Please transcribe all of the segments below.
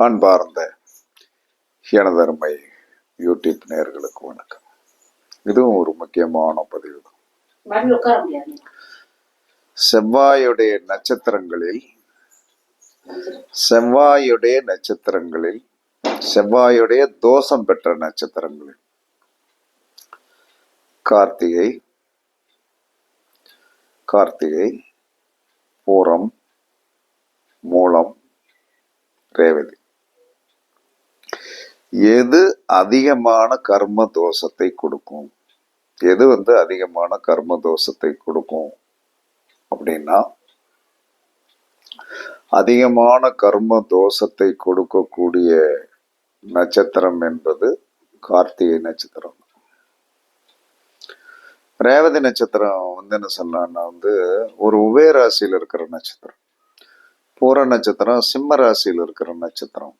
அன்பார்ந்த எனதருமை யூடியூப் நேயர்களுக்கு வணக்கம். இதுவும் ஒரு முக்கியமான பதிவு. தான் செவ்வாயுடைய நட்சத்திரங்களில் செவ்வாயுடைய நட்சத்திரங்களில் செவ்வாயுடைய தோஷம் பெற்ற நட்சத்திரங்களில் கார்த்திகை கார்த்திகை பூரம் மூலம் ரேவதி எது அதிகமான கர்ம தோஷத்தை கொடுக்கும்? எது வந்து அதிகமான கர்ம தோஷத்தை கொடுக்கும்? அப்படின்னா அதிகமான கர்ம தோஷத்தை கொடுக்கக்கூடிய நட்சத்திரம் என்பது கார்த்திகை நட்சத்திரம். ரேவதி நட்சத்திரம் வந்து என்ன சொல்லலாம்னா வந்து ஒரு உபயராசியில் இருக்கிற நட்சத்திரம். பூர நட்சத்திரம் சிம்ம ராசியில் இருக்கிற நட்சத்திரம்.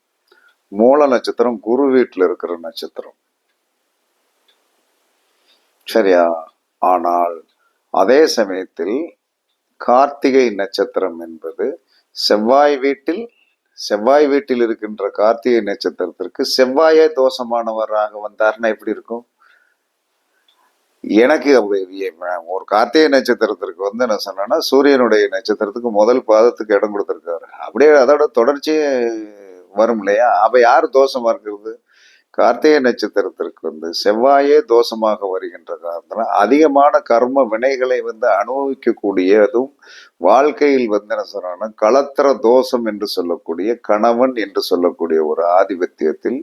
மூல நட்சத்திரம் குரு வீட்டில் இருக்கிற நட்சத்திரம். சரியா? ஆனால் அதே சமயத்தில் கார்த்திகை நட்சத்திரம் என்பது செவ்வாய் வீட்டில் செவ்வாய் வீட்டில் இருக்கின்ற கார்த்திகை நட்சத்திரத்திற்கு செவ்வாயே தோஷமானவராக வந்தார்னா எப்படி இருக்கும்? எனக்கு ஒரு கார்த்திகை நட்சத்திரத்திற்கு வந்து என்ன சொன்னேன்னா சூரியனுடைய நட்சத்திரத்துக்கு முதல் பாதத்துக்கு இடம் கொடுத்துருக்காரு. அப்படியே அதோட தொடர்ச்சியே வரும் இல்லையா? அப்ப யார் தோஷமா இருக்கிறது? கார்த்திகை நட்சத்திரத்திற்கு வந்து செவ்வாயே தோஷமாக வருகின்ற காரணத்தினால் அதிகமான கர்ம வினைகளை வந்து அனுபவிக்கக்கூடியதும் வாழ்க்கையில் வந்து என்ன சொல்றாங்கன்னா களத்திர தோஷம் என்று சொல்லக்கூடிய கணவன் என்று சொல்லக்கூடிய ஒரு ஆதிபத்தியத்தில்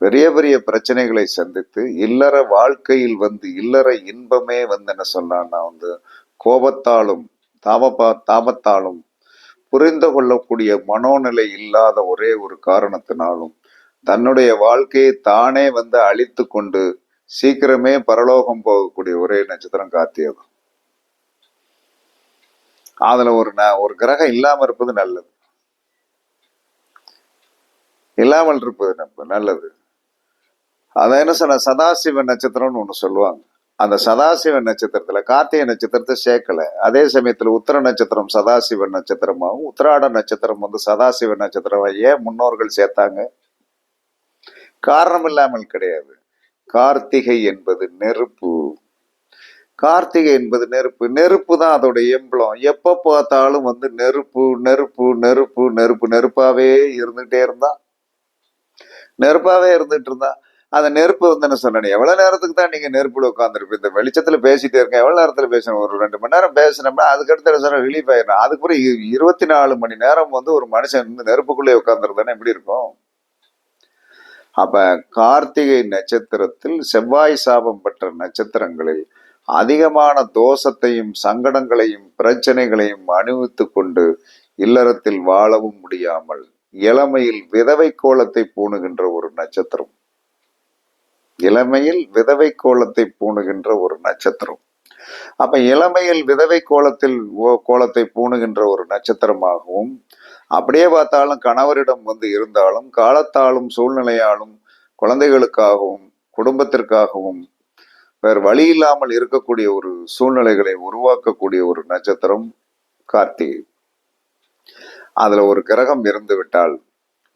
பெரிய பெரிய பிரச்சனைகளை சந்தித்து இல்லற வாழ்க்கையில் வந்து இல்லற இன்பமே வந்து என்ன சொன்னான்னா வந்து கோபத்தாலும் தாமப்பா தாமத்தாலும் புரிந்து கொள்ளக்கூடிய மனோநிலை இல்லாத ஒரே ஒரு காரணத்தினாலும் தன்னுடைய வாழ்க்கையை தானே வந்து அழித்து கொண்டு சீக்கிரமே பரலோகம் போகக்கூடிய ஒரே நட்சத்திரம் காத்தியது அதுல ஒரு ந- ஒரு கிரகம் இல்லாம இருப்பது நல்லது. இல்லாமல் இருப்பது நம்ப- நல்லது. அதை என்ன சொன்ன? சதாசிவ நட்சத்திரம்னு ஒன்று சொல்லுவாங்க. அந்த சதாசிவ நட்சத்திரத்தில் கார்த்திகை நட்சத்திரத்தை சேர்க்கல. அதே சமயத்தில் உத்தர நட்சத்திரம் சதாசிவ நட்சத்திரமாகவும் உத்தராட நட்சத்திரம் வந்து சதாசிவ நட்சத்திரம். ஏன் முன்னோர்கள் சேர்த்தாங்க? காரணம் இல்லாமல் கிடையாது. கார்த்திகை என்பது நெருப்பு. கார்த்திகை என்பது நெருப்பு. நெருப்பு தான் அதோட எம்பளம். எப்போ பார்த்தாலும் வந்து நெருப்பு நெருப்பு நெருப்பு நெருப்பு நெருப்பாகவே இருந்துகிட்டே இருந்தா நெருப்பாகவே இருந்துட்டு இருந்தா அந்த நெருப்பு வந்து என்ன சொன்னேன். எவ்வளவு நேரத்துக்கு தான் நீங்க நெருப்புல உட்காந்துருப்பீங்க இந்த வெளிச்சத்துல பேசிட்டே இருக்கேன். எவ்வளவு நேரத்துல பேசணும்? ஒரு ரெண்டு மணி நேரம் பேசினோம்னா அதுக்கடுத்து என்ன சொன்ன ரிலீஃப் ஆயிடும் அதுக்கப்புறம் இருபத்தி நாலு மணி நேரம் வந்து ஒரு மனுஷன் வந்து நெருப்புக்குள்ளே உட்காந்துருந்தானே எப்படி இருக்கும்? அப்ப கார்த்திகை நட்சத்திரத்தில் செவ்வாய் சாபம் பெற்ற நட்சத்திரங்களில் அதிகமான தோஷத்தையும் சங்கடங்களையும் பிரச்சனைகளையும் அணிவித்து கொண்டு இல்லறத்தில் வாழவும் முடியாமல் இளமையில் விதவை கோலத்தை பூணுகின்ற ஒரு நட்சத்திரம். இளமையில் விதவை கோலத்தை பூணுகின்ற ஒரு நட்சத்திரம். அப்ப இளமையில் விதவை கோலத்தில் ஓ- கோலத்தை பூணுகின்ற ஒரு நட்சத்திரமாகவும் அப்படியே பார்த்தாலும் கணவரிடம் வந்து இருந்தாலும் காலத்தாலும் சூழ்நிலையாலும் குழந்தைகளுக்காகவும் குடும்பத்திற்காகவும் வேறு வழி இல்லாமல் இருக்கக்கூடிய ஒரு சூழ்நிலைகளை உருவாக்கக்கூடிய ஒரு நட்சத்திரம் கார்த்திகை. அதுல ஒரு கிரகம் இருந்து விட்டால்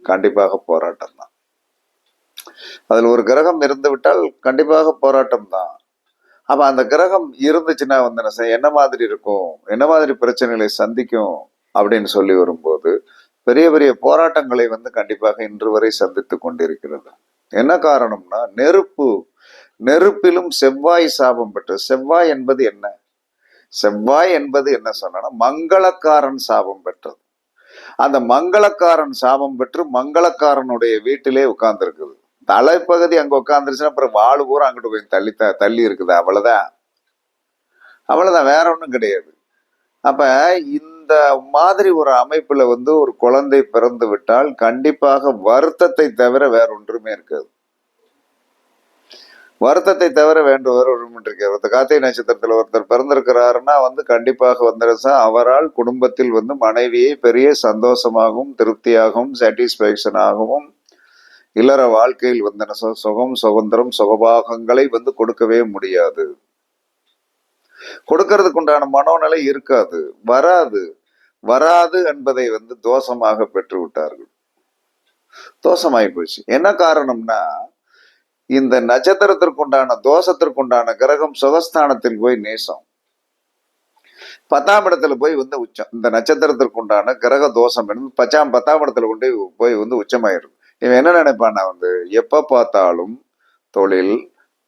கண்டிப்பாக போராட்டம் தான் அதில் ஒரு கிரகம் இருந்து விட்டால் கண்டிப்பாக போராட்டம் தான் அப்போ அந்த கிரகம் இருந்துச்சுன்னா வந்து என்ன என்ன மாதிரி இருக்கும்? என்ன மாதிரி பிரச்சனைகளை சந்திக்கும்? அப்படின்னு சொல்லி வரும்போது பெரிய பெரிய போராட்டங்களை வந்து கண்டிப்பாக இன்று வரை சந்தித்து கொண்டிருக்கிறது. என்ன காரணம்னா நெருப்பு. நெருப்பிலும் செவ்வாய் சாபம் பெற்று செவ்வாய் என்பது என்ன? செவ்வாய் என்பது என்ன சொன்னா மங்களக்காரன் சாபம் பெற்றது. அந்த மங்களக்காரன் சாபம் பெற்று மங்களக்காரனுடைய வீட்டிலே உட்கார்ந்து இருக்குது தலைப்பகுதி அங்கே உட்காந்துருச்சுன்னா அப்புறம் வாழ் பூரா அங்கிட்டு போய் தள்ளி த- தள்ளி இருக்குது. அவ்வளவுதான். அவ்வளோதான் வேற ஒன்றும் கிடையாது. அப்ப இந்த மாதிரி ஒரு அமைப்புல வந்து ஒரு குழந்தை பிறந்து விட்டால் கண்டிப்பாக வருத்தத்தை தவிர வேற ஒன்றுமே இருக்காது. வருத்தத்தை தவிர வேண்டு வேற ஒன்றும் இருக்காது. ஒருத்தர் கார்த்திகை நட்சத்திரத்தில் ஒருத்தர் பிறந்திருக்கிறாருன்னா வந்து கண்டிப்பாக வந்துருச்சா அவரால் குடும்பத்தில் வந்து மனைவியை பெரிய சந்தோஷமாகவும் திருப்தியாகவும் சாட்டிஸ்பேக்ஷனாகவும் இல்லற வாழ்க்கையில் வந்தன சுகம் சுதந்திரம் சுகபாகங்களை வந்து கொடுக்கவே முடியாது. கொடுக்கறதுக்கு உண்டான மனோநிலை இருக்காது. வராது. வராது என்பதை வந்து தோஷமாக பெற்று விட்டார்கள் தோஷமாயி போச்சு. என்ன காரணம்னா இந்த நட்சத்திரத்திற்குண்டான தோஷத்திற்குண்டான கிரகம் சுகஸ்தானத்தில் போய் நேசம். பத்தாம் இடத்துல போய் வந்து உச்சம். இந்த நட்சத்திரத்திற்குண்டான கிரக தோஷம் என்று பச்சாம் பத்தாம் இடத்துல கொண்டு போய் வந்து உச்சமாயிருக்கும் இவன் என்ன நினைப்பான்னா வந்து எப்ப பார்த்தாலும் தொழில்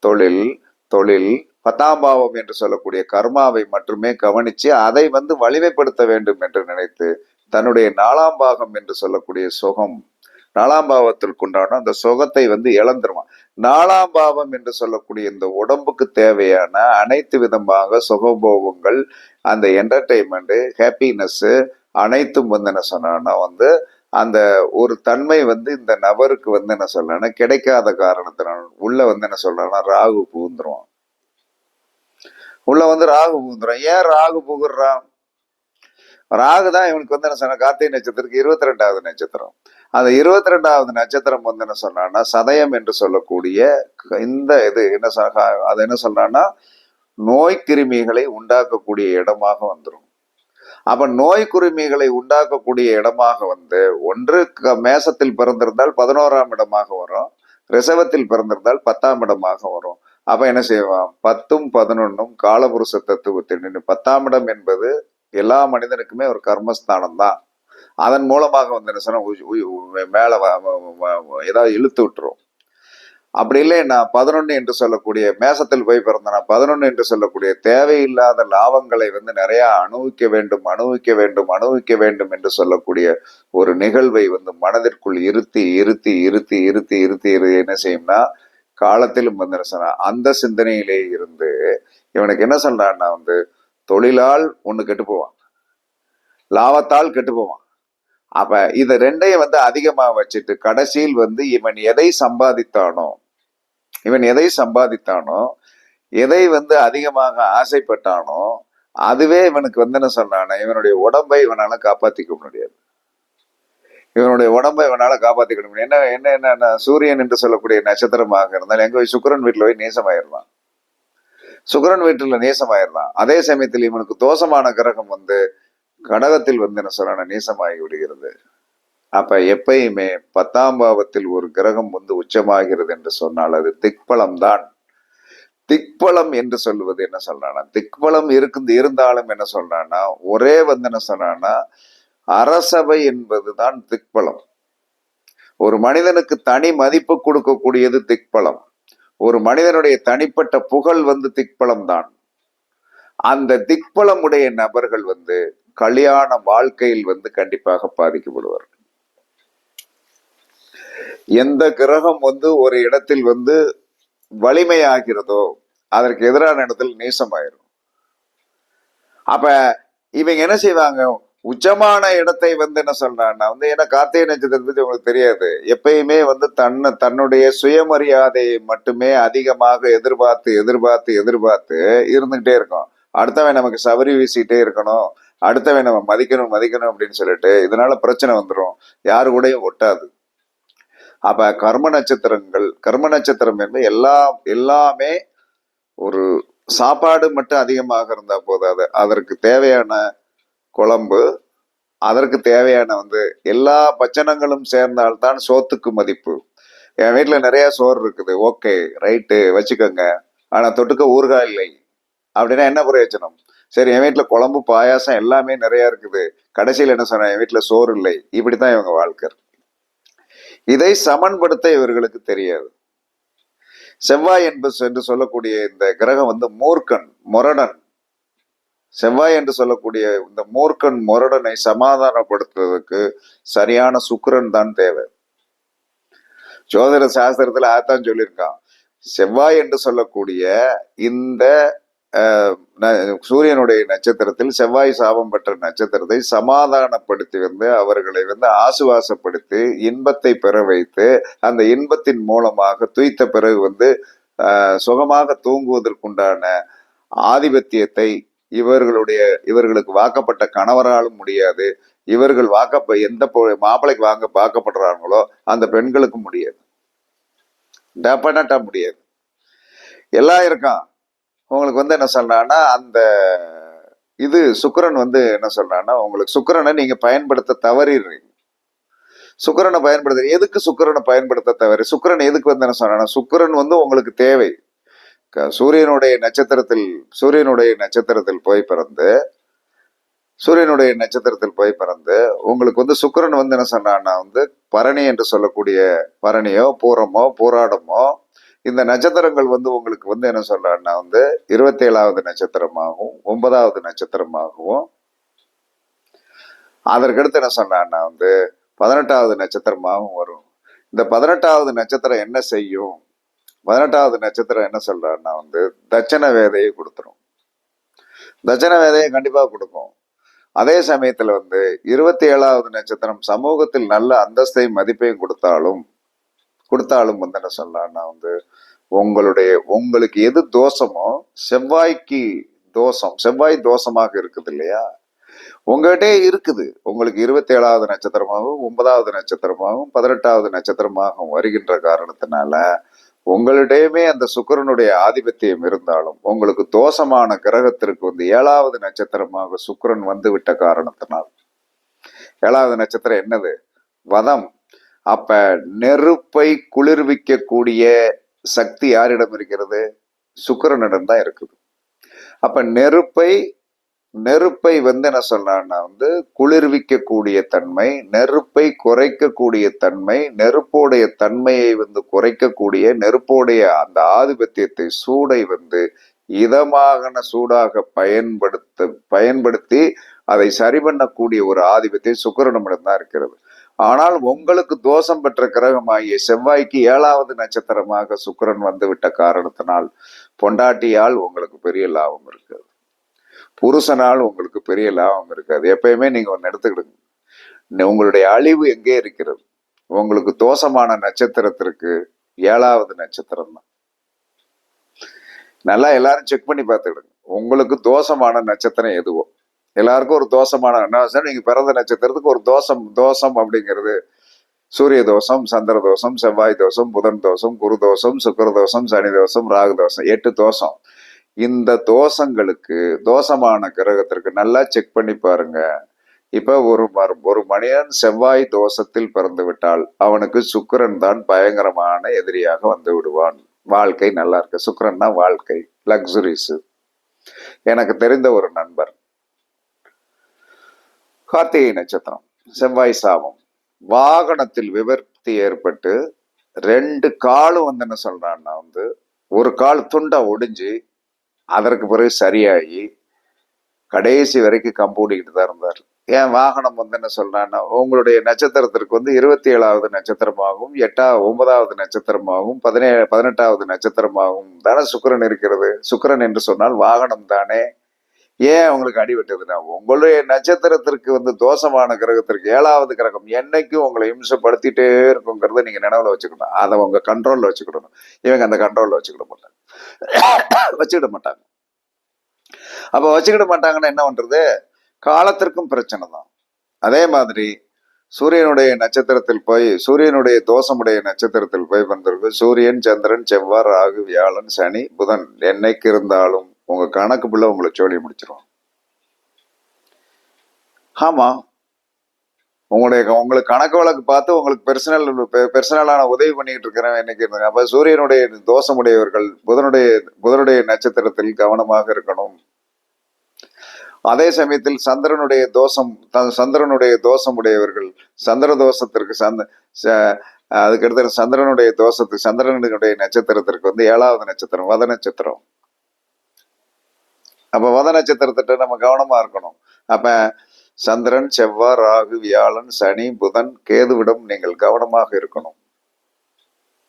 தொழில் தொழில் பத்தாம் பாவம் என்று சொல்லக்கூடிய கர்மாவை மட்டுமே கவனிச்சு அதை வந்து வலிமைப்படுத்த வேண்டும் என்று நினைத்து தன்னுடைய நாலாம் பாகம் என்று சொல்லக்கூடிய சுகம் நாலாம் பாவத்திற்குண்டான அந்த சுகத்தை வந்து இழந்துருவான். நாலாம் பாவம் என்று சொல்லக்கூடிய இந்த உடம்புக்கு தேவையான அனைத்து விதமாக சுகபோகங்கள் அந்த என்டர்டெயின்மெண்ட் ஹாப்பினஸ் அனைத்தும் வந்து என்ன சொன்னா வந்து அந்த ஒரு தன்மை வந்து இந்த நபருக்கு வந்து என்ன சொல்றேன்னா கிடைக்காத காரணத்தினால் உள்ள வந்து என்ன சொல்றேன்னா ராகு புகுந்துருவான். உள்ள வந்து ராகு புகுந்துரும். ஏன் ராகு புகுறான்? ராகு தான் இவனுக்கு வந்து என்ன சொன்ன கார்த்திகை நட்சத்திரத்துக்கு இருபத்தி ரெண்டாவது நட்சத்திரம். அந்த இருபத்தி ரெண்டாவது நட்சத்திரம் வந்து என்ன சொன்னான்னா சதயம் என்று சொல்லக்கூடிய இந்த இது என்ன அது என்ன சொல்றான்னா நோய் கிருமிகளை உண்டாக்கக்கூடிய இடமாக வந்துடும் அப்போ நோய் குருமிகளை உண்டாக்கக்கூடிய இடமாக வந்து ஒன்று க- மேசத்தில் பிறந்திருந்தால் பதினோராம் இடமாக வரும். ரிசவத்தில் பிறந்திருந்தால் பத்தாம் இடமாக வரும். அப்ப என்ன செய்வான் பத்தும் பதினொன்னும் காலபுருஷ தத்துவத்தின் பத்தாம் இடம் என்பது எல்லா மனிதனுக்குமே ஒரு கர்மஸ்தானம் தான் அதன் மூலமாக வந்து என்ன சொன்னா மேலே மேல ஏதாவது இழுத்து விட்டுரும். அப்படி இல்லை நான் பதினொன்று என்று சொல்லக்கூடிய மேசத்தில் போய் பிறந்தனா. பதினொன்று என்று சொல்லக்கூடிய தேவையில்லாத லாபங்களை வந்து நிறையா அனுபவிக்க வேண்டும் அனுபவிக்க வேண்டும் அனுபவிக்க வேண்டும் என்று சொல்லக்கூடிய ஒரு நிகழ்வை வந்து மனதிற்குள் இருத்தி இருத்தி இருத்தி இருத்தி இருத்தி இரு என்ன செய்யும்னா காலத்திலும் வந்து அந்த சிந்தனையிலே இருந்து இவனுக்கு என்ன சொல்றான்னா வந்து தொழிலால் ஒன்று கெட்டு போவான். லாபத்தால் கெட்டு போவான். அப்ப இத ரெண்டையும் வந்து அதிகமா வச்சுட்டு கடைசியில் வந்து இவன் எதை சம்பாதித்தானோ இவன் எதை சம்பாதித்தானோ எதை வந்து அதிகமாக ஆசைப்பட்டானோ அதுவே இவனுக்கு வந்து என்ன சொன்னானா இவனுடைய உடம்பை இவனால காப்பாத்திக்க முடியாது. இவனுடைய உடம்பை இவனால காப்பாத்திக்க முடியும் என்ன என்ன என்ன சூரியன் என்று சொல்லக்கூடிய நட்சத்திரமாக இருந்தால் எங்க போய் சுக்கிரன் வீட்டுல போய் நேசமாயிடலாம் சுக்கிரன் வீட்டுல நேசமாயிடலாம் அதே சமயத்தில் இவனுக்கு தோஷமான கிரகம் வந்து கடகத்தில் வந்து என்ன சொல்லான நீசமாகி விடுகிறது. அப்ப எப்பயுமே பத்தாம் பாவத்தில் ஒரு கிரகம் வந்து உச்சமாகிறது என்று சொன்னால் அது திக்பலம் தான் திக்பலம் என்று சொல்வது என்ன சொல்றானா திக்பலம் இருக்குது இருந்தாலும் என்ன சொல்றானா ஒரே வந்து என்ன சொன்னான்னா அரசவை என்பது என்பதுதான் திக்பலம். ஒரு மனிதனுக்கு தனி மதிப்பு கொடுக்கக்கூடியது திக்பலம். ஒரு மனிதனுடைய தனிப்பட்ட புகழ் வந்து திக்பலம் தான் அந்த திக்பலம் உடைய நபர்கள் வந்து கல்யாண வாழ்க்கையில் வந்து கண்டிப்பாக பாதிக்கப்படுவார்கள். எந்த கிரகம் வந்து ஒரு இடத்தில் வந்து வலிமையாகிறதோ அதற்கு எதிரான இடத்தில் நீசமாயிரும். அப்ப இவங்க என்ன செய்வாங்க? உச்சமான இடத்தை வந்து என்ன சொல்றான்னா வந்து ஏன்னா கார்த்திகை நட்சத்திரத்தை பத்தி உங்களுக்கு தெரியாது. எப்பயுமே வந்து தன்னை தன்னுடைய சுயமரியாதையை மட்டுமே அதிகமாக எதிர்பார்த்து எதிர்பார்த்து எதிர்பார்த்து இருந்துகிட்டே இருக்கும். அடுத்தவன் நமக்கு சவரி வீசிட்டே இருக்கணும். அடுத்தவன் நம்ம மதிக்கணும் மதிக்கணும் அப்படின்னு சொல்லிட்டு இதனால பிரச்சனை வந்துடும் யாரு கூடயும் ஒட்டாது. அப்ப கர்ம நட்சத்திரங்கள் கர்ம நட்சத்திரம் என்பது எல்லா எல்லாமே ஒரு சாப்பாடு மட்டும் அதிகமாக இருந்தா போதாது அதற்கு தேவையான குழம்பு அதற்கு தேவையான வந்து எல்லா பச்சனங்களும் சேர்ந்தால்தான் சோத்துக்கு மதிப்பு. என் வீட்டில் நிறைய சோறு இருக்குது. ஓகே ரைட்டு வச்சுக்கோங்க. ஆனால் தொட்டுக்க ஊறுகாய் இல்லை. அப்படின்னா என்ன பிரயோஜனம்? சரி என் வீட்டில் குழம்பு பாயாசம் எல்லாமே நிறையா இருக்குது. கடைசியில் என்ன சொன்னேன்? என் வீட்டில் சோறு இல்லை. இப்படி தான் இவங்க வாழ்க்கை. இதை சமன்படுத்த இவர்களுக்கு தெரியாது. செவ்வாய் என்பது என்று சொல்லக்கூடிய இந்த கிரகம் வந்து மூர்க்கன் முரடன். செவ்வாய் என்று சொல்லக்கூடிய இந்த மூர்க்கன் முரடனை சமாதானப்படுத்துவதற்கு சரியான சுக்கரன் தான் தேவை. ஜோதிட சாஸ்திரத்துல அதான் சொல்லியிருக்கான். செவ்வாய் என்று சொல்லக்கூடிய இந்த சூரியனுடைய நட்சத்திரத்தில் செவ்வாய் சாபம் பெற்ற நட்சத்திரத்தை சமாதானப்படுத்தி வந்து அவர்களை வந்து ஆசுவாசப்படுத்தி இன்பத்தை பெற வைத்து அந்த இன்பத்தின் மூலமாக துய்த்த பிறகு வந்து சுகமாக தூங்குவதற்குண்டான ஆதிபத்தியத்தை இவர்களுடைய இவர்களுக்கு வாக்கப்பட்ட கணவராலும் முடியாது. இவர்கள் வாக்க எந்த பொ- வாங்க பார்க்கப்படுறாங்களோ அந்த பெண்களுக்கும் முடியாது. டெபனட்டா முடியாது. எல்லாம் இருக்கான் உங்களுக்கு வந்து என்ன சொல்றான்னா அந்த இது சுக்கரன் வந்து என்ன சொல்றான்னா உங்களுக்கு சுக்கிரனை நீங்க பயன்படுத்த தவறிடுறீங்க. சுக்கரனை பயன்படுத்த எதுக்கு சுக்கிரனை பயன்படுத்த தவறு சுக்கிரன் எதுக்கு வந்து என்ன சொன்னா சுக்கிரன் வந்து உங்களுக்கு தேவை. க- சூரியனுடைய நட்சத்திரத்தில் சூரியனுடைய நட்சத்திரத்தில் போய் பிறந்து சூரியனுடைய நட்சத்திரத்தில் போய் பிறந்து உங்களுக்கு வந்து சுக்கிரன் வந்து என்ன சொன்னான்னா வந்து பரணி என்று சொல்லக்கூடிய பரணியோ பூரமோ பூராடமோ இந்த நட்சத்திரங்கள் வந்து உங்களுக்கு வந்து என்ன சொல்றேன்னா வந்து இருபத்தி ஏழாவது நட்சத்திரமாகவும் ஒன்பதாவது நட்சத்திரமாகவும் அதற்கடுத்து என்ன சொன்னான்னா வந்து பதினெட்டாவது நட்சத்திரமாகவும் வரும். இந்த பதினெட்டாவது நட்சத்திரம் என்ன செய்யும்? பதினெட்டாவது நட்சத்திரம் என்ன சொல்றாருன்னா வந்து தட்சண வேதையை கொடுத்துரும். தட்சண வேதையை கண்டிப்பாக கொடுக்கும். அதே சமயத்தில் வந்து இருபத்தி ஏழாவது நட்சத்திரம் சமூகத்தில் நல்ல அந்தஸ்தையும் மதிப்பையும் கொடுத்தாலும் கொடுத்தாலும் வந்து என்ன சொல்லலாம்னா வந்து உங்களுடைய உங்களுக்கு எது தோஷமோ செவ்வாய்க்கு தோஷம் செவ்வாய் தோஷமாக இருக்குது இல்லையா? உங்ககிட்டே இருக்குது. உங்களுக்கு இருபத்தி ஏழாவது நட்சத்திரமாகவும் ஒன்பதாவது நட்சத்திரமாகவும் பதினெட்டாவது நட்சத்திரமாகவும் வருகின்ற காரணத்தினால உங்களிடையுமே அந்த சுக்கரனுடைய ஆதிபத்தியம் இருந்தாலும் உங்களுக்கு தோஷமான கிரகத்திற்கு வந்து ஏழாவது நட்சத்திரமாக சுக்கிரன் வந்து விட்ட காரணத்தினால் ஏழாவது நட்சத்திரம் என்னது? வதம். அப்ப நெருப்பை குளிர்விக்கக்கூடிய சக்தி யாரிடம் இருக்கிறது? சுக்கிரனிடம் தான் இருக்குது. அப்ப நெருப்பை நெருப்பை வந்து என்ன சொல்றான்னா வந்து குளிர்விக்கக்கூடிய தன்மை நெருப்பை குறைக்கக்கூடிய தன்மை நெருப்போடைய தன்மையை வந்து குறைக்கக்கூடிய நெருப்போடைய அந்த ஆதிபத்தியத்தை சூடை வந்து இதமான சூடாக பயன்படுத்த பயன்படுத்தி அதை சரி பண்ணக்கூடிய ஒரு ஆதிபத்தை சுக்கரனிடம்தான் இருக்கிறது. ஆனால் உங்களுக்கு தோஷம் பெற்ற கிரகமாகிய செவ்வாய்க்கு ஏழாவது நட்சத்திரமாக சுக்கிரன் வந்துவிட்ட காரணத்தினால் பொண்டாட்டியால் உங்களுக்கு பெரிய லாபம் இருக்காது புருஷனால் உங்களுக்கு பெரிய லாபம் இருக்காது எப்பயுமே நீங்க ஒன்று எடுத்துக்கிடுங்க. உங்களுடைய அழிவு எங்கே இருக்கிறது? உங்களுக்கு தோஷமான நட்சத்திரத்திற்கு ஏழாவது நட்சத்திரம் தான். நல்லா எல்லாரும் செக் பண்ணி பார்த்துக்கிடுங்க. உங்களுக்கு தோஷமான நட்சத்திரம் எதுவோ. எல்லாருக்கும் ஒரு தோஷமான என்ன நீங்க பிறந்த நட்சத்திரத்துக்கு ஒரு தோஷம் தோஷம் அப்படிங்கிறது. சூரிய தோஷம் சந்திர தோஷம் செவ்வாய் தோஷம் புதன் தோஷம் குரு தோஷம் சுக்கர தோஷம் சனி தோஷம் ராகு தோஷம் எட்டு தோஷம். இந்த தோஷங்களுக்கு தோஷமான கிரகத்திற்கு நல்லா செக் பண்ணி பாருங்க. இப்ப ஒரு ஒரு மனிதன் செவ்வாய் தோஷத்தில் பிறந்து விட்டால் அவனுக்கு சுக்கரன் தான் பயங்கரமான எதிரியாக வந்து விடுவான். வாழ்க்கை நல்லா இருக்கு. சுக்கரன்னா வாழ்க்கை லக்ஸுரிஸ் எனக்கு தெரிந்த ஒரு நண்பர். கார்த்திகை நட்சத்திரம் செவ்வாய் சாபம். வாகனத்தில் விபத்து ஏற்பட்டு ரெண்டு காலும் வந்து என்ன சொல்றான்னா வந்து ஒரு கால் துண்டா ஒடிஞ்சு அதற்கு பிறகு சரியாகி கடைசி வரைக்கும் கம்பூடிக்கிட்டு தான் இருந்தார். ஏன் வாகனம் வந்து என்ன சொல்றான்னா உங்களுடைய நட்சத்திரத்திற்கு வந்து இருபத்தி ஏழாவது நட்சத்திரமாகவும் எட்டா ஒன்பதாவது நட்சத்திரமாகவும் பதினேழு பதினெட்டாவது நட்சத்திரமாகவும் தானே சுக்கரன் இருக்கிறது. சுக்கிரன் என்று சொன்னால் வாகனம் தானே. ஏன் உங்களுக்கு அடிபட்டதுன்னா உங்களுடைய நட்சத்திரத்திற்கு வந்து தோஷமான கிரகத்திற்கு ஏழாவது கிரகம் என்னைக்கும் உங்களை இம்சப்படுத்திட்டே இருக்குங்கிறத நீங்க நினைவில் வச்சுக்கணும். அதை உங்க கண்ட்ரோல்ல வச்சுக்கிடணும் இவங்க அந்த கண்ட்ரோல்ல வச்சுக்கிட மாட்டாங்க. வச்சுக்கிட மாட்டாங்க. அப்ப வச்சுக்கிட மாட்டாங்கன்னா என்ன பண்றது? காலத்திற்கும் பிரச்சனை தான். அதே மாதிரி சூரியனுடைய நட்சத்திரத்தில் போய் சூரியனுடைய தோஷமுடைய நட்சத்திரத்தில் போய் வந்திருக்கு சூரியன் சந்திரன் செவ்வாய் ராகு வியாழன் சனி புதன் என்னைக்கு இருந்தாலும் உங்க கணக்கு பிள்ளை உங்களை சோழி முடிச்சிரும். ஆமா. உங்களுடைய உங்களுக்கு கணக்கு வழக்கு பார்த்து உங்களுக்கு பெர்சனல் பெர்சனலான உதவி பண்ணிட்டு இருக்கிறேன் என்னைக்கு இருந்தாங்க அப்ப சூரியனுடைய தோஷமுடையவர்கள் புதனுடைய புதனுடைய நட்சத்திரத்தில் கவனமாக இருக்கணும். அதே சமயத்தில் சந்திரனுடைய தோஷம் த- சந்திரனுடைய தோஷமுடையவர்கள் சந்திர தோஷத்திற்கு சந்த ச- அதுக்கடுத்து சந்திரனுடைய தோஷத்துக்கு சந்திரனுடைய நட்சத்திரத்திற்கு வந்து ஏழாவது நட்சத்திரம் வத நட்சத்திரம். அப்ப வத நட்சத்திரத்திட்ட நம்ம கவனமா இருக்கணும். அப்ப சந்திரன் செவ்வாய் ராகு வியாழன் சனி புதன் கேதுவிடம் நீங்கள் கவனமாக இருக்கணும்.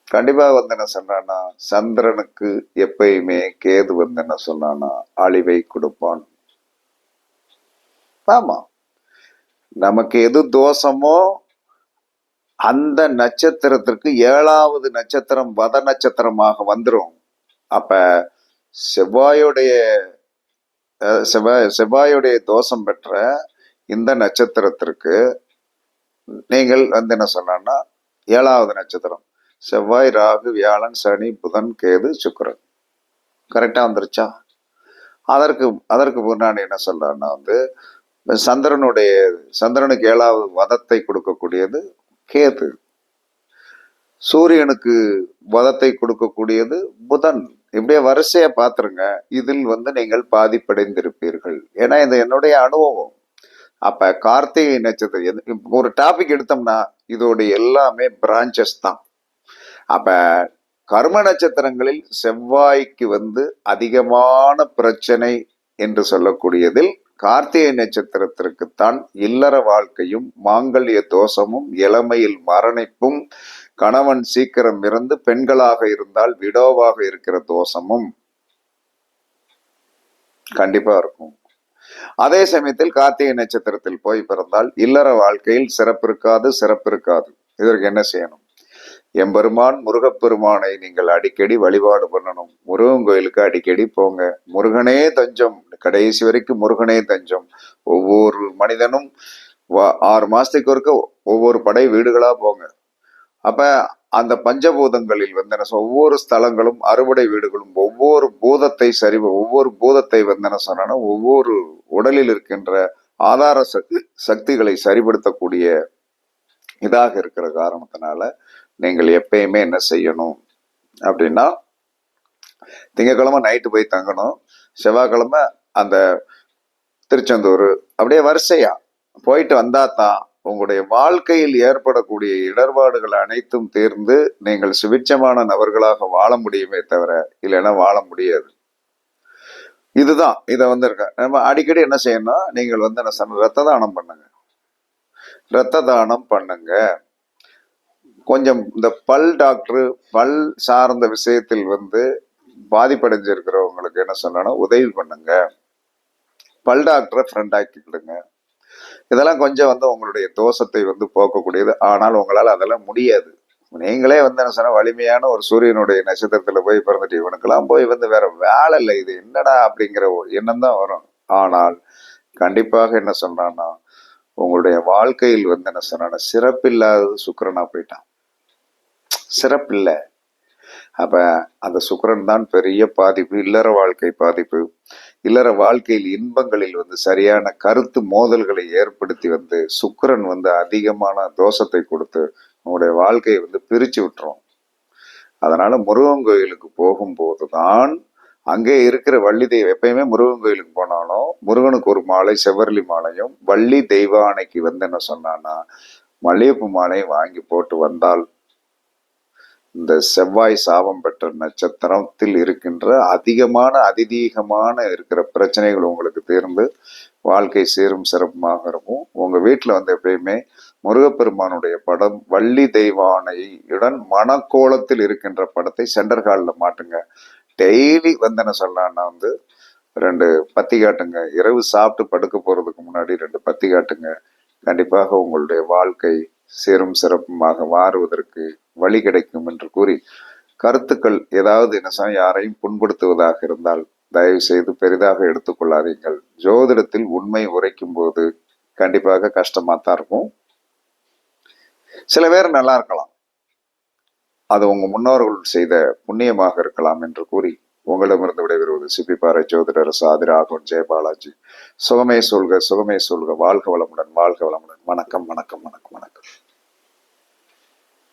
கண்டிப்பா வந்து என்ன சொன்னான்னா சந்திரனுக்கு எப்பயுமே கேது வந்து என்ன சொன்னான்னா அழிவை கொடுப்பான். ஆமா. நமக்கு எது தோஷமோ அந்த நட்சத்திரத்திற்கு ஏழாவது நட்சத்திரம் வத நட்சத்திரமாக வந்துரும். அப்ப செவ்வாயுடைய செவ்வாய் செவ்வாயுடைய தோஷம் பெற்ற இந்த நட்சத்திரத்திற்கு நீங்கள் வந்து என்ன சொன்னா ஏழாவது நட்சத்திரம். செவ்வாய் ராகு வியாழன் சனி புதன் கேது சுக்கரன். கரெக்டாக வந்துருச்சா? அதற்கு அதற்கு முன்னாடி என்ன சொல்றாருன்னா வந்து சந்திரனுடைய சந்திரனுக்கு ஏழாவது வதத்தை கொடுக்கக்கூடியது கேது. சூரியனுக்கு வதத்தை கொடுக்கக்கூடியது புதன். இப்படியே வரிசையா பாத்துருங்க. இதில் வந்து நீங்கள் பாதிப்படைந்திருப்பீர்கள். ஏன்னா இது என்னுடைய அனுபவம். அப்ப கார்த்திகை நட்சத்திரம் எது- ஒரு டாபிக் எடுத்தோம்னா இதோட எல்லாமே பிரான்ச்சஸ் தான். அப்ப கர்ம நட்சத்திரங்களில் செவ்வாய்க்கு வந்து அதிகமான பிரச்சனை என்று சொல்லக்கூடியதில் கார்த்திகை நட்சத்திரத்திற்குத்தான் இல்லற வாழ்க்கையும் மாங்கல்ய தோஷமும் இளமையில் மரணிப்பும் கணவன் சீக்கிரம் இருந்து பெண்களாக இருந்தால் விடோவாக இருக்கிற தோஷமும் கண்டிப்பா இருக்கும். அதே சமயத்தில் கார்த்திகை நட்சத்திரத்தில் போய் பிறந்தால் இல்லற வாழ்க்கையில் சிறப்பு இருக்காது சிறப்பு இருக்காது. இதற்கு என்ன செய்யணும்? எம்பெருமான் முருகப்பெருமானை நீங்கள் அடிக்கடி வழிபாடு பண்ணணும். முருகன் கோயிலுக்கு அடிக்கடி போங்க. முருகனே தஞ்சம். கடைசி வரைக்கும் முருகனே தஞ்சம். ஒவ்வொரு மனிதனும் வா- ஆறு மாசத்துக்கு ஒருக்க ஒவ்வொரு படை வீடுகளா போங்க. அப்ப அந்த பஞ்சபூதங்களில் வந்தன ஒவ்வொரு ஸ்தலங்களும் அறுவடை வீடுகளும் ஒவ்வொரு பூதத்தை சரி ஒவ்வொரு பூதத்தை வந்தன சொன்னா ஒவ்வொரு உடலில் இருக்கின்ற ஆதார சக்தி சக்திகளை சரிப்படுத்தக்கூடிய இதாக இருக்கிற காரணத்தினால நீங்கள் எப்பயுமே என்ன செய்யணும் அப்படின்னா திங்கக்கிழமை நைட்டு போய் தங்கணும் செவ்வாய்க்கிழமை அந்த திருச்செந்தூர் அப்படியே வரிசையா போயிட்டு வந்தா தான் உங்களுடைய வாழ்க்கையில் ஏற்படக்கூடிய இடர்பாடுகள் அனைத்தும் தீர்ந்து நீங்கள் சுபிட்சமான நபர்களாக வாழ முடியுமே தவிர இல்லைன்னா வாழ முடியாது. இதுதான் இதை வந்திருக்க. நம்ம அடிக்கடி என்ன செய்யணும் நீங்கள் வந்து என்ன சொன்ன ரத்த தானம் பண்ணுங்க. ரத்த தானம் பண்ணுங்க. கொஞ்சம் இந்த பல் டாக்டர் பல் சார்ந்த விஷயத்தில் வந்து பாதிப்படைஞ்சிருக்கிறவங்களுக்கு என்ன சொல்லணும் உதவி பண்ணுங்க. பல் டாக்டரை ஃப்ரெண்ட் ஆக்கிக்கிடுங்க. இதெல்லாம் கொஞ்சம் வந்து உங்களுடைய தோஷத்தை வந்து போக்கக்கூடியது. ஆனால் உங்களால் அதெல்லாம் முடியாது. நீங்களே வந்து என்ன சொன்னா வலிமையான ஒரு சூரியனுடைய நட்சத்திரத்துல போய் பிறந்துட்டு இவனுக்கெல்லாம் போய் வந்து வேற வேலை இல்லை. இது என்னடா அப்படிங்கிற ஒரு எண்ணம் தான் வரும். ஆனால் கண்டிப்பாக என்ன சொல்றான்னா உங்களுடைய வாழ்க்கையில் வந்து என்ன சொன்னா சிறப்பில்லாதது சுக்கிரனா போயிட்டான். சிறப்பில்லை. அப்ப அந்த சுக்கரன் தான் பெரிய பாதிப்பு இல்லற வாழ்க்கை பாதிப்பு. இல்லற வாழ்க்கையில் இன்பங்களில் வந்து சரியான கருத்து மோதல்களை ஏற்படுத்தி வந்து சுக்கரன் வந்து அதிகமான தோஷத்தை கொடுத்து உங்களுடைய வாழ்க்கையை வந்து பிரிச்சு விட்டுரும். அதனால முருகன் கோயிலுக்கு போகும்போது தான் அங்கே இருக்கிற வள்ளி தெய்வம் எப்பயுமே முருகன் கோயிலுக்கு போனாலும் முருகனுக்கு ஒரு மாலை செவ்வரளி மாலையும் வள்ளி தெய்வானைக்கு வந்து என்ன சொன்னான்னா மல்லிகைப்பூ மாலையும் வாங்கி போட்டு வந்தால் இந்த செவ்வாய் சாபம் பெற்ற நட்சத்திரத்தில் இருக்கின்ற அதிகமான அதிதீகமான இருக்கிற பிரச்சனைகள் உங்களுக்கு தீர்ந்து வாழ்க்கை சீரும் சிறப்புமாக இருக்கும். உங்கள் வீட்டில் வந்து எப்பயுமே முருகப்பெருமானுடைய படம் வள்ளி தெய்வானையுடன் மணக்கோலத்தில் இருக்கின்ற படத்தை சென்டர் ஹாலில் மாட்டுங்க. டெய்லி வந்து என்ன சொல்லலாம்னா வந்து ரெண்டு பத்தி காட்டுங்க. இரவு சாப்பிட்டு படுக்க போகிறதுக்கு முன்னாடி ரெண்டு பத்தி காட்டுங்க. கண்டிப்பாக உங்களுடைய வாழ்க்கை சீரும் சிறப்புமாக மாறுவதற்கு வழி கிடைக்கும் என்று கூறி கருத்துக்கள் ஏதாவது என்ன யாரையும் புண்படுத்துவதாக இருந்தால் தயவு செய்து பெரிதாக எடுத்துக்கொள்ளாதீங்கள் ஜோதிடத்தில் உண்மை உரைக்கும் போது கண்டிப்பாக கஷ்டமா தான் இருக்கும். சில பேர் நல்லா இருக்கலாம். அது உங்க முன்னோர்கள் செய்த புண்ணியமாக இருக்கலாம் என்று கூறி உங்களிடமிருந்து விடைபெறுவது சிப்பிப்பாறை ஜோதிடர் சாதி ராகவன் ஜெயபாலாஜி சுகமே சொல்க சுகமே சொல்க. வாழ்க வளமுடன் வாழ்க வளமுடன். வணக்கம் வணக்கம் வணக்கம் வணக்கம்.